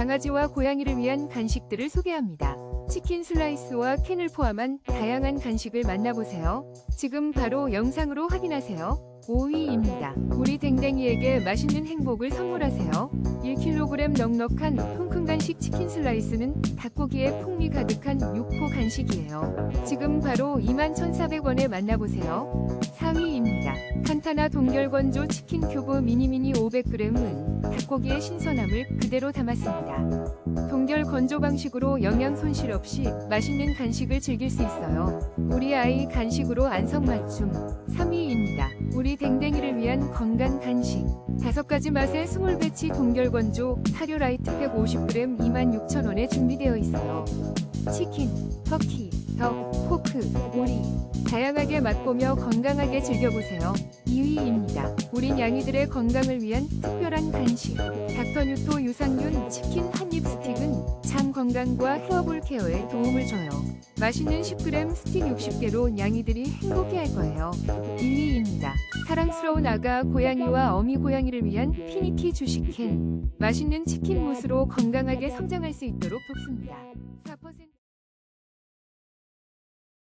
강아지와 고양이를 위한 간식들을 소개합니다. 치킨 슬라이스와 캔을 포함한 다양한 간식을 만나보세요. 지금 바로 영상으로 확인하세요. 5위입니다. 우리 댕댕이에게 맛있는 행복을 선물하세요. 1kg 넉넉한 통큰 간식 치킨 슬라이스는 닭고기에 풍미 가득한 육포 간식이에요. 지금 바로 21,400원에 만나보세요. 4위입니다. 칸타나 동결건조 치킨 큐브 미니미니 500g은 닭고기의 신선함을 그대로 담았습니다. 동결 건조 방식으로 영양 손실 없이 맛있는 간식을 즐길 수 있어요. 우리 아이 간식으로 안성맞춤 3위입니다. 우리 댕댕이를 위한 건강 간식 다섯 가지 맛의 스몰 배치 동결 건조 사료 라이트 150g 26,000원에 준비되어 있어요. 치킨, 터키, 덕, 포크, 다양하게 맛보며 건강하게 즐겨보세요. 2위입니다. 우린 양이들의 건강을 위한 특별한 간식 닥터뉴토 유산균 치킨 한입 스틱은 장 건강과 헤어볼 케어에 도움을 줘요. 맛있는 10g 스틱 60개로 양이들이 행복해할 거예요. 1위입니다. 사랑스러운 아가 고양이와 어미 고양이를 위한 피니키 주식캔 맛있는 치킨 무스로 건강하게 성장할 수 있도록 돕습니다. 4%